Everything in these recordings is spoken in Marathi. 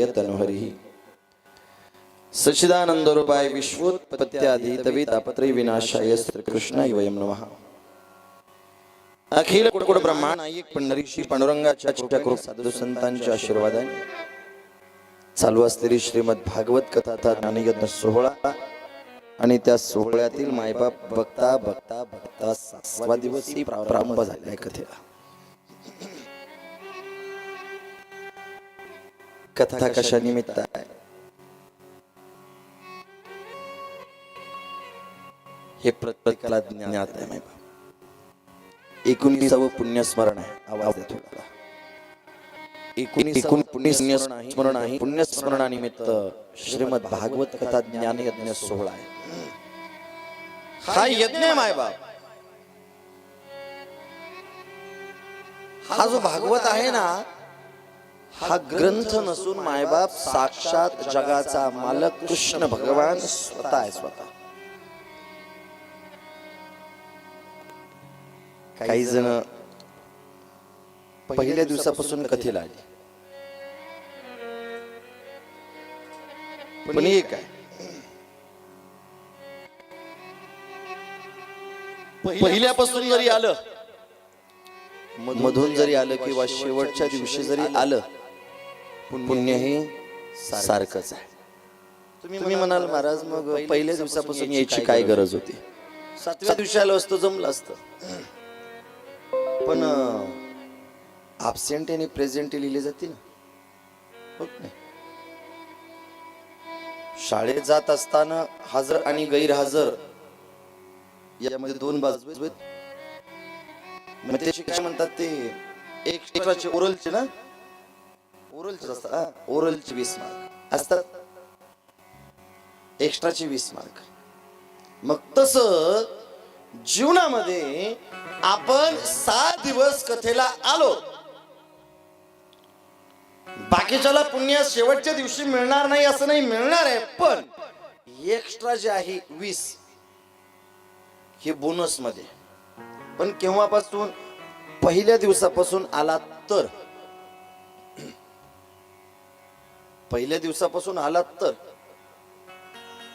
यशोमतीतनयाय तनुहरी सच्चिदानंदरूपाय विश्वोत्पत्त्यादि तवितापत्रे विनाशाय श्रीकृष्णाय वयम नमः। अखिल कुडकुड ब्रह्मा नायक पंढरीशी पांडुरंगाच्या छोट्या कृप साधू संतांच्या आशीर्वादाने। चालू असलेली श्रीमद भागवत कथाचा ज्ञानयज्ञ सोहळा आणि त्या सोहळ्यातील मायबाप बघता बघता बघता सातवा दिवस प्रारंभ झालाय कथेला. कथा कशा निमित्त आहे हे प्रत्येकाला ज्ञात आहे मायबाप एकोणीसावं पुण्यस्मरण आहे. आवाज देतो मला. एकोणीस पुण्यस्मरण आहे. पुण्यस्मरणानिमित्त श्रीमद भागवत कथा ज्ञान यज्ञ सोहळा आहे. हा यज्ञ माय बाप. हा जो भागवत आहे ना हा ग्रंथ नसून मायबाप साक्षात जगाचा मालक कृष्ण भगवान स्वतः आहे स्वतः. काही जण पहिल्या दिवसापासून कथेला लागली पण एक आहे पहिल्यापासून जरी आलं मधून जरी आलं किंवा शेवटच्या दिवशी जरी आलं पुण्य हे सारखंच आहे. तुम्ही म्हणाल महाराज मग पहिल्या दिवसापासून यायची काय गरज होती? सातव्या दिवशी आलं असतं जमलं असतं. पण absent आणि प्रेझेंट लिहिले जाते ना. हो की नाही. शाळेत जात असताना हजर आणि गैरहजर यामध्ये दोन बाजू आहेत. मग काय म्हणतात ते? एक एक्स्ट्राचे ओरलचे ना? ओरलचे असतात. ओरलचे वीस मार्क. असतात. एक्स्ट्राचे वीस मार्क. मग तस जीवनामध्ये आपण सात दिवस कथेला आलो. बाकीच्याला पुण्य शेवटच्या दिवशी मिळणार नाही असं नाही मिळणार आहे पण एक्स्ट्रा जे आहे वीस हे बोनसमध्ये पण केव्हापासून? पहिल्या दिवसापासून आला तर. पहिल्या दिवसापासून आलात तर.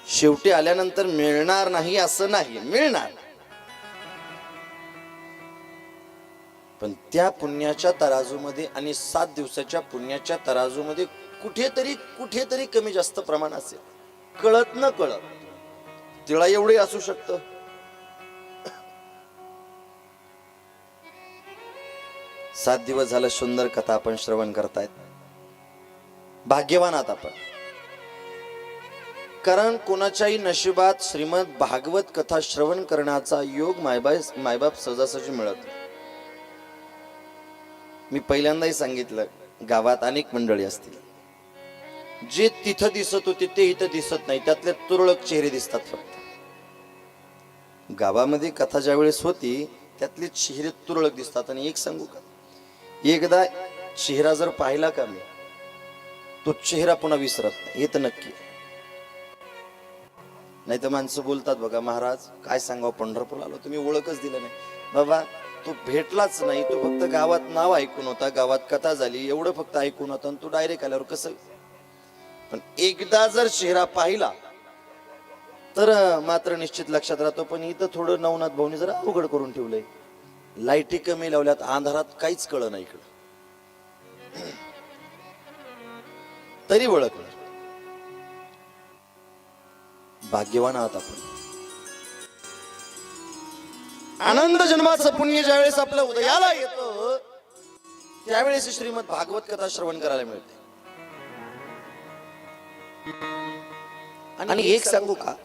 शेवटी आल्यानंतर मिळणार नाही असं नाही मिळणार. पण त्या पुण्याच्या तराजूमध्ये आणि सात दिवसाच्या पुण्याच्या तराजूमध्ये कुठेतरी कुठेतरी कमी जास्त प्रमाण असेल. कळत न कळत. तिळा एवढे असू शकत. सात दिवस झालं सुंदर कथा आपण श्रवण करतायत. भाग्यवान आहात आपण. कारण कोणाच्याही नशिबात श्रीमद भागवत कथा श्रवण करण्याचा योग मायबाय मायबाप सहजासहजी मिळत नाही. मी पहिल्यांदाही सांगितलं गावात अनेक मंडळी असतील. जे तिथं दिसत होते ते इथं दिसत नाही. त्यातले तुरळक चेहरे दिसतात फक्त. गावामध्ये कथा ज्या वेळेस होती त्यातले चेहरे तुरळक दिसतात. आणि एक सांगू का? एकदा चेहरा जर पाहिला का मी तो चेहरा पुन्हा विसरत नाही. हे तर नक्की. नाही तर माणसं बोलतात बघा महाराज काय सांगावं? पंढरपूर आलो तुम्ही ओळखच दिलं नाही. बाबा तो भेटलाच नाही. तो फक्त गावात नाव ऐकून होता. गावात कथा झाली. एवढं फक्त ऐकून होता आणि तो डायरेक्ट आल्यावर कसं? पण एकदा जर चेहरा पाहिला तर मात्र निश्चित लक्षात राहतो पण इथं थोडं नवनाथ भाऊनी जरा अवघड करून ठेवलंय. लाईटी कमी लावल्यात. अंधारात काहीच कळ नाही इकडं. तरी ओळखलं. भाग्यवान आहात आपण. आनंद जन्माचं पुण्य ज्यावेळेस आपलं उदयाला येतं त्यावेळेस श्रीमद भागवत कथा श्रवण करायला मिळते. आणि एक सांगू का?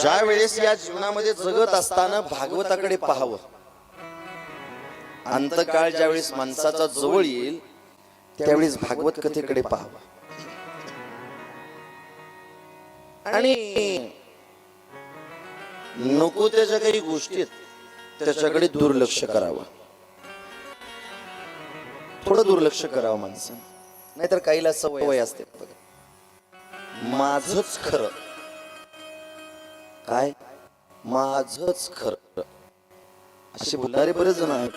ज्या वेळेस या जीवनामध्ये जगत असताना भागवताकडे पाहावं. अंतकाळ ज्यावेळेस माणसाचा जवळ येईल त्यावेळेस भागवत कथेकडे पाहावा. आणि नको त्याच्या काही गोष्टी आहेत त्याच्याकडे दुर्लक्ष करावं. थोडं दुर्लक्ष करावं माणसं नाहीतर काहीला सवय असते माझच खरं. काय? माझच खरं. असे बोलणारे बरेच जण आहेत.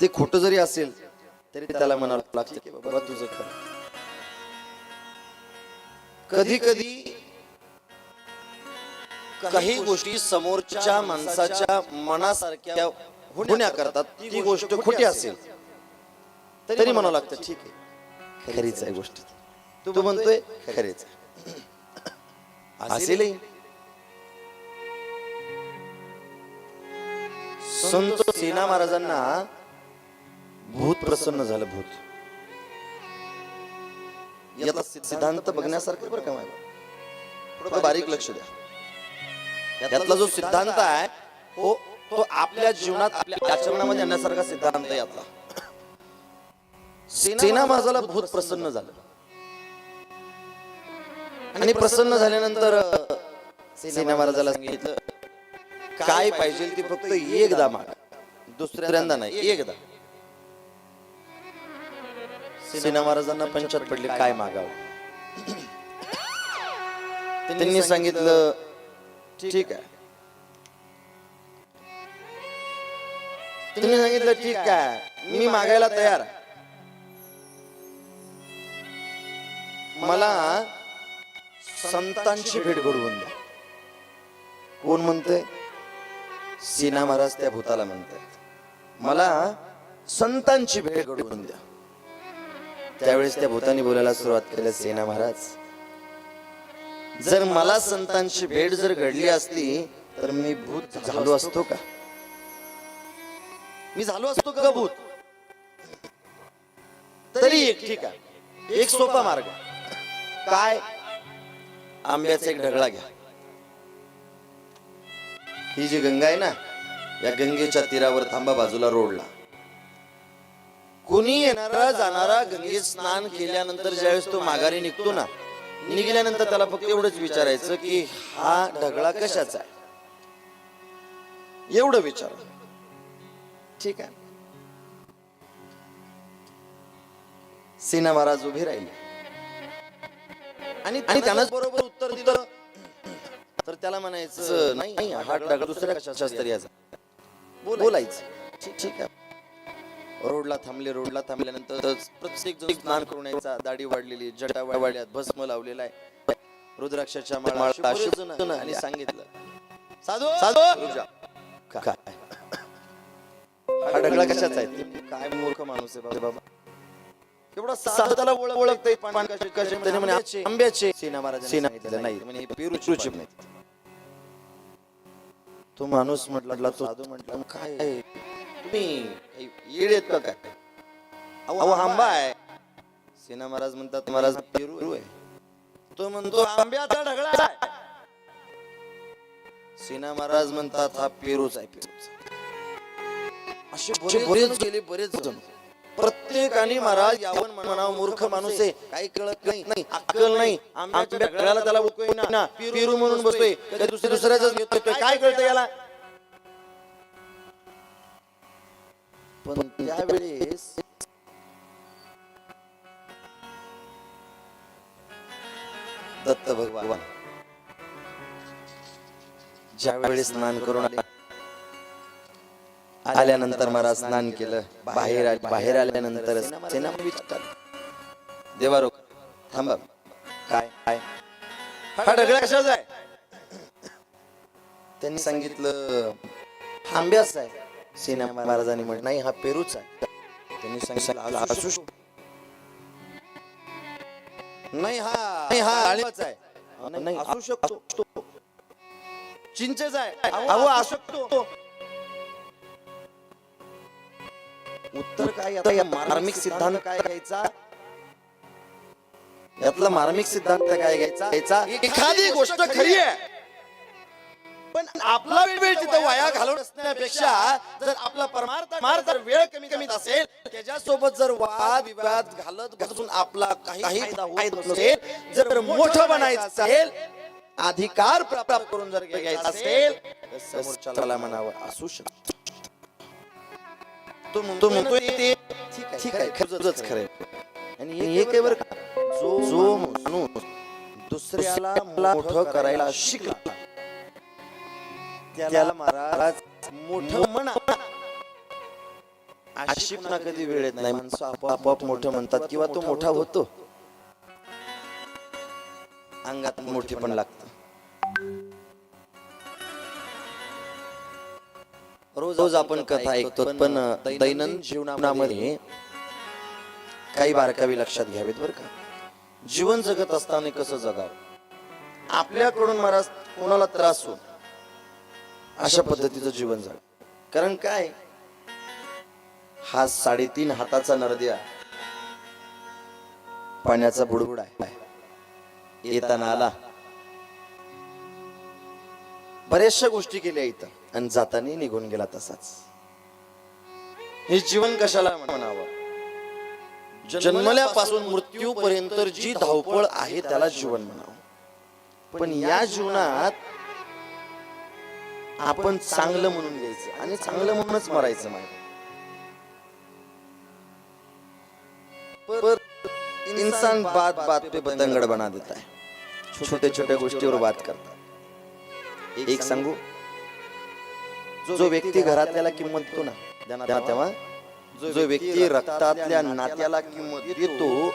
ते खोटं जरी असेल तरी त्याला म्हणावं लागतं की बाबा तुझं खरं. कधी कधी काही गोष्टी समोरच्या माणसाच्या मनासारख्या होण्या करतात. ती गोष्ट खोटी असेल. तरी म्हणावं लागतं ठीक आहे. खरीच आहे गोष्ट तू. म्हणतोय खरीच आहे. असेलही. संत सेना महाराजांना भूत प्रसन्न झालं भूत. यातला सिद्धांत बघण्यासारखं बरं का थोडं बारीक लक्ष द्या. यातला जो सिद्धांत आहे तो तो आपल्या जीवनात आपल्या आचरणामध्ये आणण्यासारखा सिद्धांत आहे यातला. सेना महाराजाला भूत प्रसन्न झालं. आणि प्रसन्न झाल्यानंतर सेना महाराजाला सांगितलं काय पाहिजे ते फक्त एकदा माग. दुसऱ्यांदा नाही एकदा. सेना महाराजांना पंचात पडले काय मागावं? त्यांनी सांगितलं ठीक आहे. त्यांनी सांगितलं ठीक आहे. मी मागायला तयार. मला संतांची भेट घडवून द्या. कोण म्हणतंय? सीना महाराज त्या भूताला म्हणतात मला संतांची भेट घडवून द्या. त्यावेळेस त्या भूतानी बोलायला सुरुवात केली सेना महाराज जर मला संतांची भेट जर घडली असती तर मी भूत झालो असतो का? मी झालो असतो का भूत? तरी एक ठीक आहे एक सोपा मार्ग. काय? आंब्याचा एक ढगळा घ्या. ही जी गंगा आहे ना या गंगेच्या तीरावर थांबा बाजूला रोडला. कुणी येणारा जाणारा गंगेत स्नान केल्यानंतर ज्यावेळेस तो माघारी निघतो ना निघाल्यानंतर त्याला फक्त एवढंच विचारायचं की हा ढगळा कशाचा आहे? एवढं विचार. ठीक आहे. सेना महाराज उभे राहिले. आणि आणि त्यानंच बरोबर उत्तर दिलं. तर त्याला म्हणायचं नाही हा ढगळा दुसऱ्या कशाचा तरी याचा बोलायचं. ठीक आहे. रोडला थांबले रोडला थांबल्यानंतर प्रत्येक जण स्नान करून यायचा. दाढी वाढलेली जटा वाढल्यात भस्म लावलेला आहे. रुद्राक्षाच्या माळा आणि सांगितलं. साधू! साधू. काय? हा ढगळा कशाचा आहे? काय मूर्ख माणूस आहे बाबा एवढा साधं त्याला ओळख ओळखते पान कसे कसे त्याने म्हणे आंब्याचे सेना महाराज सेना नाही म्हणे पेरूची नाही. तो माणूस म्हटला तो साधू म्हटला काय तुम्ही काही येडे आहेत का काय अहो आंबा आहे महाराज म्हणतात महाराज पेरू आहे तो म्हणतो आंब्याचा ढगळा आहे सेना महाराज म्हणतात हा पेरूच आहे पेरूच असे बरेच- बरेच गेले बरेच जण प्रत्येकाने महाराज यावन म्हणावं मूर्ख माणूस आहे काही कळत नाही नाही अक्कल नाही आंब्याच्या ढगळ्याला त्याला ना पेरू म्हणून बसतोय दुसऱ्या दुसऱ्याच घेतोय काय कळतं याला पण त्यावेळेस दत्त भगवान ज्या वेळेस स्नान करून आले आल्यानंतर महाराज स्नान केलं बाहेर आले बाहेर आल्यानंतर सेना देवा रोख थांबा काय काय? हा ढगळा आहे? त्यांनी सांगितलं हा आहे. सेना महाराजांनी म्हटलं नाही हा पेरूच आहे. त्यांनी सांगितलं असू शकतो. नाही हा नाही हा डाळिंबाचा आहे. नाही असू शकतो. चिंचेचा आहे. अहो असू शकतो. उत्तर काय आता या मार्मिक सिद्धांत काय घ्यायचा? यातला मार्मिक सिद्धांत काय घ्यायचा? घ्यायचा एखादी गोष्ट खरी आहे. आपला वेळ तिथं वाया घालवत असण्यापेक्षा जर आपला परमार्थ जर वेळ कमी कमीत असेल त्याच्यासोबत जर वाद विवाद घालत घालून आपला काही नसेल जर मोठं बनायचं असेल अधिकार प्राप्त करून जर घ्यायचा असेल तर समोरच्याला म्हणावं असू शकतो. तो म्हणतो म्हणतोय ते ठीक आहे खरंच खरंय. आणि हे बरं जो जो माणूस दुसऱ्याला मोठं करायला शिकला त्याला महाराज मोठं म्हणा. अशी पुन्हा कधी वेळ येत नाही. माणसं आपोआप मोठं म्हणतात किंवा तो मोठा होतो. अंगात मोठी पण लागत. रोज रोज आपण कथा ऐकतो पण दैनंदिन जीवनामध्ये काही बारकावी लक्षात घ्यावेत बरं का. जीवन जगत असताना कसं जगावं? आपल्याकडून मला कोणाला त्रास हो अशा पद्धतीचं जीवन झालं. कारण काय? हा साडेतीन हाताचा नरद्या पाण्याचा बुडबुड आहे. येताना आला. बऱ्याचशा गोष्टी केल्या इथं आणि जाताना निघून गेला तसाच. हे जीवन कशाला म्हणावं? जन्मल्यापासून मृत्यूपर्यंत जी धावपळ आहे त्याला जीवन म्हणावं. पण या जीवनात आपण चांगलं म्हणून घ्यायचं आणि चांगलं म्हणूनच मरायचं माहिती पर इंसान बात बात पे बतंगड़ बना देता है. छोटे छोटे गोष्टीवर बात करतात एक सांगू? जो व्यक्ती घरातल्याला किंमत देतो ना तेव्हा तेव्हा जो व्यक्ती रक्तातल्या नात्याला किंमत देतो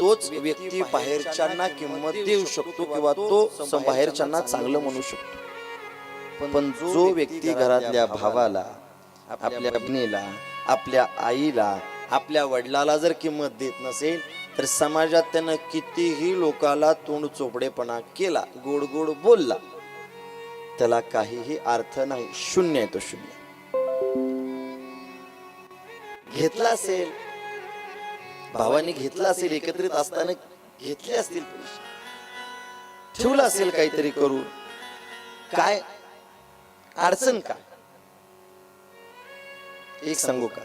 तोच व्यक्ती बाहेरच्यांना किंमत देऊ शकतो किंवा तो बाहेरच्यांना चांगलं म्हणू शकतो. पण जो व्यक्ती घरातल्या भावाला आपल्या बहिणीला आपल्या आईला आपल्या वडिलाला जर किंमत देत नसेल तर समाजात त्यानं कितीही लोकाला तोंड चोपडेपणा केला गोड गोड बोलला त्याला काहीही अर्थ नाही शून्य आहे तो शून्य. घेतला असेल भावाने घेतला असेल एकत्रित असताना घेतले असतील पैसे असेल काहीतरी करून काय अडचण का? एक सांगू का?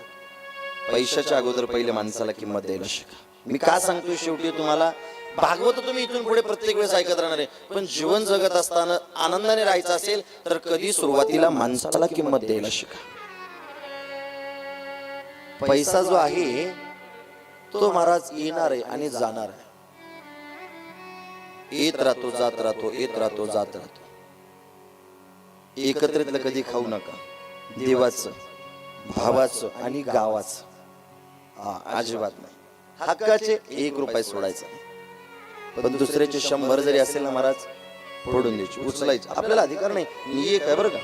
पैशाच्या अगोदर पहिले माणसाला किंमत द्यायला शिका. मी का सांगतोय शेवटी तुम्हाला? भागवत तुम्ही इथून पुढे प्रत्येक वेळेस ऐकत राहणार आहे. पण जीवन जगत असताना आनंदाने राहायचं असेल तर कधी सुरुवातीला माणसाला किंमत द्यायला शिका. पैसा जो आहे तो महाराज येणार आहे आणि जाणार आहे. येत राहतो जात राहतो येत राहतो जात राहतो. एकत्रितलं कधी खाऊ नका. देवाचं भावाचं आणि गावाचं. हा अजिबात नाही. हक्काचे एक रुपये सोडायचा नाही. पण दुसऱ्याचे शंभर जरी असेल ना महाराज फोडून द्यायची उचलायची. आपल्याला अधिकार नाही. मी एक आहे बरं का?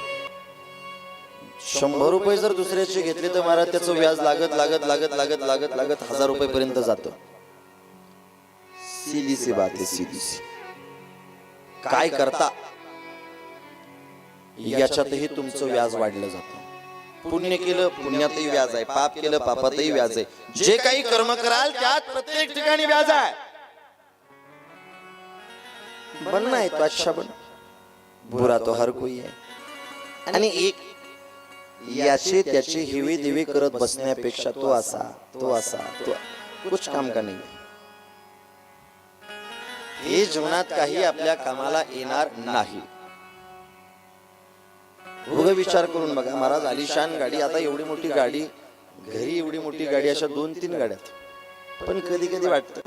शंभर रुपये जर दुसऱ्याचे घेतले तर महाराज त्याचं व्याज लागत लागत लागत लागत लागत लागत हजार रुपये पर्यंत जात. सीधी सी बात आहे सीधी सी काय करता? याच्यातही तुमचं व्याज वाढलं जातं. पुण्य केलं पुण्यातही व्याज आहे पाप केलं पापातही व्याज आहे. जे काही कर्म कराल त्यात प्रत्येक ठिकाणी व्याज आहे. बनना आहे तो अच्छा बन बुरा तो हर कोई आहे. आणि एक याचे त्याचे हिवे दिवे करत बसण्यापेक्षा तो असा तो असा तो कुछ काम का नाही. हे जीवनात काही आपल्या कामाला येणार नाही. उभं विचार करून बघा महाराज आलिशान गाडी आता एवढी मोठी गाडी घरी एवढी मोठी गाडी अशा दोन तीन गाड्यात पण कधी कधी वाटत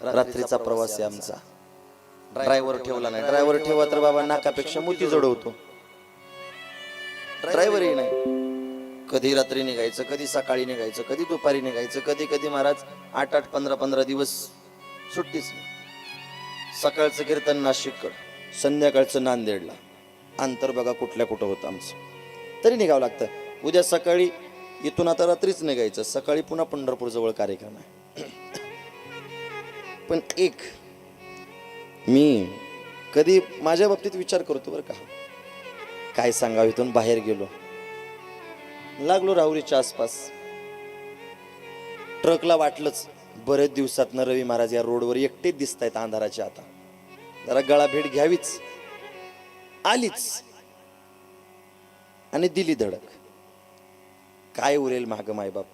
रात्रीचा प्रवास आहे आमचा. ड्रायव्हर ठेवला नाही. ड्रायव्हर ठेवा तर बाबा नाकापेक्षा मोती जोडवतो. ड्रायव्हरही नाही. कधी रात्री निघायचं कधी सकाळी निघायचं कधी दुपारी निघायचं कधी कधी महाराज आठ आठ पंधरा पंधरा दिवस सुट्टीच नाही. सकाळचं कीर्तन नाशिक संध्याकाळचं नांदेडला. अंतर बघा कुठल्या कुठं होतं आमचं. तरी निघावं लागतं. उद्या सकाळी इथून आता रात्रीच निघायचं. सकाळी पुन्हा पंढरपूर जवळ कार्यक्रम आहे. पण एक मी कधी माझ्या बाबतीत विचार करतो बरं का. काय सांगावं इथून बाहेर गेलो. लागलो राहुरीच्या आसपास. ट्रकला वाटलंच बरेच दिवसात रवी महाराज या रोडवर एकटेच दिसत आहेत अंधाराच्या आता. जरा गळा भेट घ्यावीच. आलीच. आणि दिली धडक. काय उरेल माग मायबाप?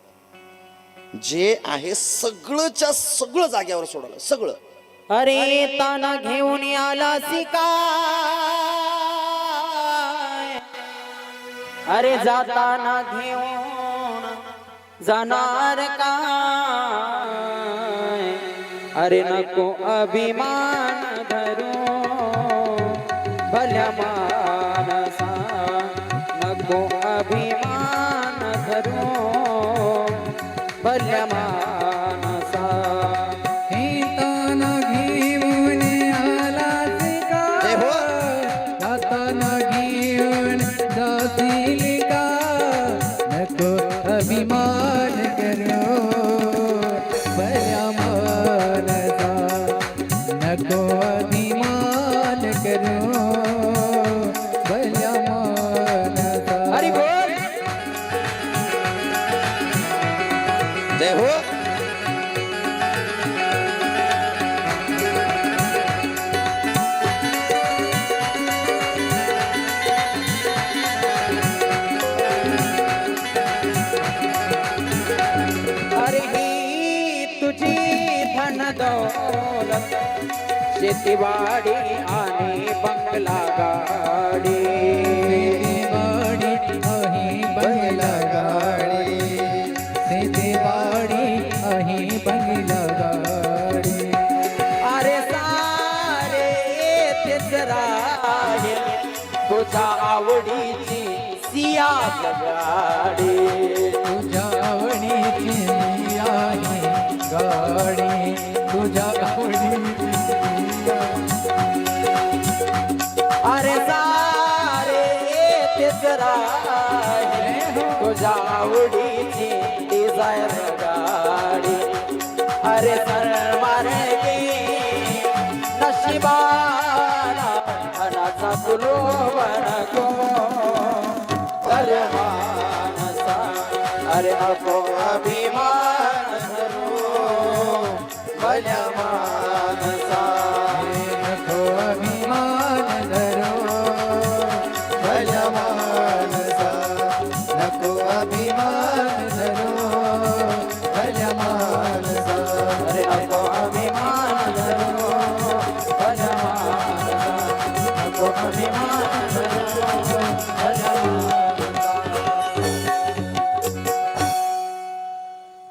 जे आहे सगळंच्या सगळं जाग्यावर सोडलं सगळं. अरे ताना घेऊन आला काय अरे जाताना घेऊन जाणार का अरे नको अभिमान. good, Grandma. धन दौलत शेतीवाडी आणि बंगला गाडी. शेतीवाडी अही बंगला गाडी शेतीवाडी अही बंगला गाडी अरे सारे तेच राहील तुझ्या आवडीची सिया गाडी. आवडीची डिझायर गाडी. अरे सर मार्गे नशिबाला धनाचा अरे मानसा अरे अभिमान.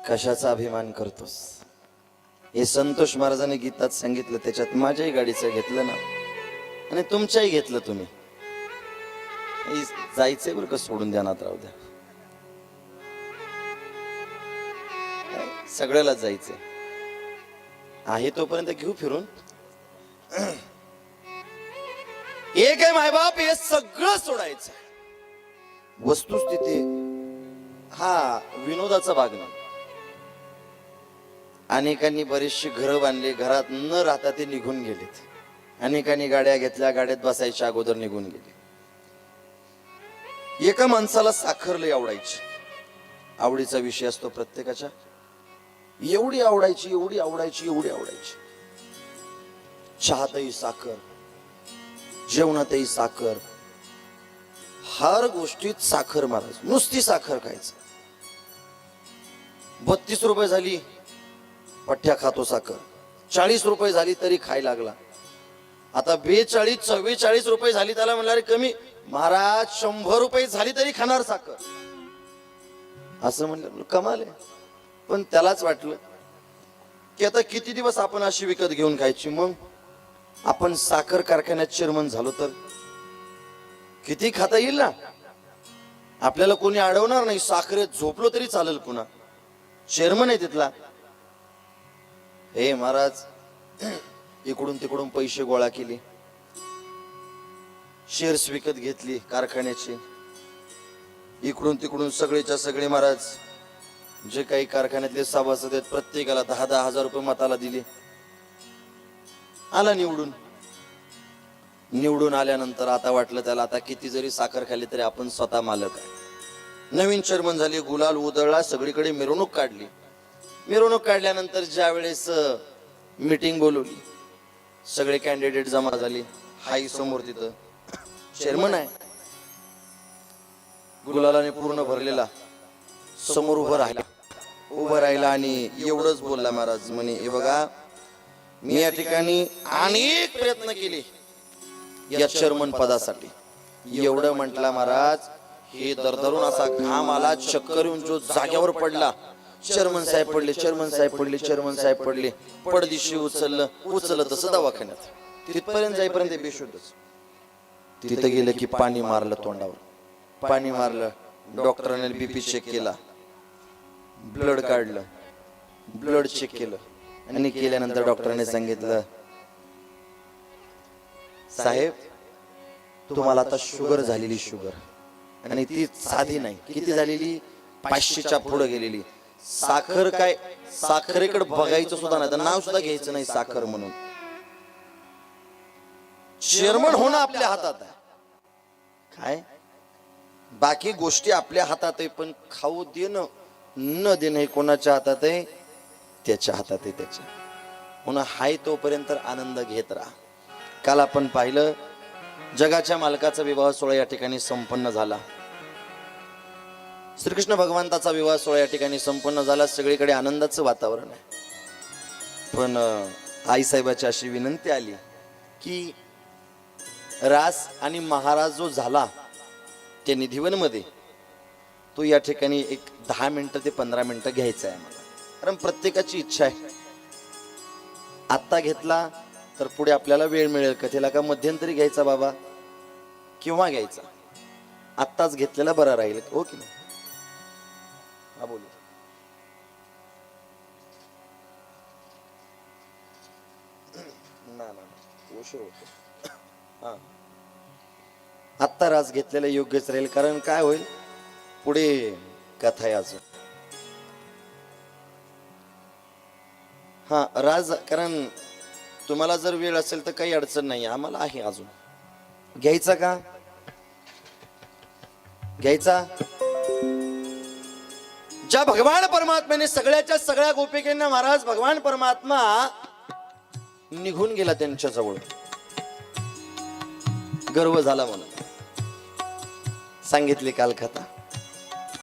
कशाचा अभिमान करतोस? हे संतोष महाराजांनी गीतात सांगितलं त्याच्यात माझ्याही गाडीचं घेतलं ना? आणि तुमच्याही घेतलं तुम्ही? जायचंय बरं का सोडून ध्यानात राहू द्या. सगळ्याला सगळ्यालाच जायचंय. आहे तोपर्यंत घेऊ फिरून? एक आहे मायबाप हे सगळं सोडायचं वस्तुस्थिती हा विनोदाचा भाग नाही. अनेकांनी बरीचशी घरं बांधली. घरात न राहता ते निघून गेलेत. अनेकांनी गाड्या घेतल्या. गाड्यात बसायच्या अगोदर निघून गेले. एका माणसाला साखर लय आवडायची. आवडीचा विषय असतो प्रत्येकाच्या. एवढी आवडायची एवढी आवडायची एवढी आवडायची. चहातही साखर जेवणातही साखर. हर गोष्टीत साखर मारायची. नुसती साखर खायचं. बत्तीस रुपये झाली. पठ्ठ्या खातो साखर. चाळीस रुपये झाली तरी खाय लागला. आता बेचाळीस चव्वेचाळीस रुपये झाली त्याला म्हणणार कमी महाराज शंभर रुपये झाली तरी खाणार साखर. असं म्हणलं कमाल आहे. पण त्यालाच वाटलं की आता किती दिवस आपण अशी विकत घेऊन खायची? मग आपण साखर कारखान्यात चेअरमन झालो तर? किती खाता येईल ना? आपल्याला कोणी अडवणार नाही साखरेत झोपलो तरी चालेल पुन्हा. चेअरमन आहे तिथला. हे महाराज इकडून तिकडून पैसे गोळा केले. शेअर्स विकत घेतली कारखान्याचे. इकडून तिकडून सगळेच्या सगळे महाराज जे काही कारखान्यातले सभासद आहेत प्रत्येकाला दहा दहा हजार रुपये मताला दिले. आला निवडून. निवडून आल्यानंतर आता वाटलं त्याला आता किती जरी साखर खाल्ली तरी आपण स्वतः मालक आहे. नवीन चेअरमन झाली गुलाल उधळला सगळीकडे मिरवणूक काढली. मिरवणूक काढल्यानंतर ज्या वेळेस मीटिंग बोलवली सगळे कॅन्डिडेट जमा झाले हाई समोर तिथं चेअरमन आहे. गुलालाने पूर्ण भरलेला समोर उभं राहिला. उभं राहिला आणि एवढंच बोलला महाराज म्हणे हे बघा मी या ठिकाणी अनेक प्रयत्न केले या चेअरमन पदासाठी. एवढं म्हटला महाराज हे दरदरून असा घाम आला चक्कर येऊन जो जाग्यावर पडला चेअरमन साहेब पडले चेअरमन साहेब पडले चेअरमन साहेब पडले. पडदिशी उचललं उचललं तसं दवाखान्यात. तिथपर्यंत जाईपर्यंत ते बेशुद्धच. तिथं गेलं की पाणी मारलं तोंडावर. पाणी मारलं डॉक्टरांनी बीपी चेक केला. ब्लड काढलं. ब्लड चेक केलं. आणि केल्यानंतर डॉक्टरांनी सांगितलं साहेब तुम्हाला आता शुगर झालेली शुगर. आणि ती साधी नाही. किती झालेली? पाचशेच्या पुढे गेलेली. साखर काय? साखरेकडे बघायचं सुद्धा नाही. नाव सुद्धा घ्यायचं नाही साखर म्हणून. चेअरमन होणं आपल्या हातात आहे. काय? बाकी गोष्टी आपल्या हातात आहे पण खाऊ देणं न देणं हे कोणाच्या हातात आहे? त्याच्या हातात आहे त्याच्या. म्हणून हाय तोपर्यंत आनंद घेत राहा. काल आपण पाहिलं जगाच्या मालकाचा विवाह सोहळा या ठिकाणी संपन्न झाला. श्रीकृष्ण भगवंताचा विवाह सोहळा या ठिकाणी संपन्न झाला. सगळीकडे आनंदाचं वातावरण आहे. पण आईसाहेबाची अशी विनंती आली की रास आणि महाराज जो झाला त्या निधीवनमध्ये तो या ठिकाणी एक दहा मिनटं ते पंधरा मिनटं घ्यायचा आहे मला. कारण प्रत्येकाची इच्छा आहे. आत्ता घेतला तर पुढे आपल्याला वेळ मिळेल. का त्याला का मध्यंतरी घ्यायचा बाबा? किंवा घ्यायचा? आत्ताच घेतलेला बरा राहील. हो की नाही? हा बोलू. ना ना उशीर होतो. हा. आत्ता राज घेतलेला योग्यच राहील कारण काय होईल? पुढे कथा आहे अजून. हा राज कारण तुम्हाला जर वेळ असेल तर काही अडचण नाही आम्हाला आहे अजून. घ्यायचा का? घ्यायचा? ज्या भगवान परमात्म्याने सगळ्याच्या सगळ्या गोपिकेंना महाराज भगवान परमात्मा निघून गेला त्यांच्या जवळ. गर्व झाला म्हणून. सांगितली काल कथा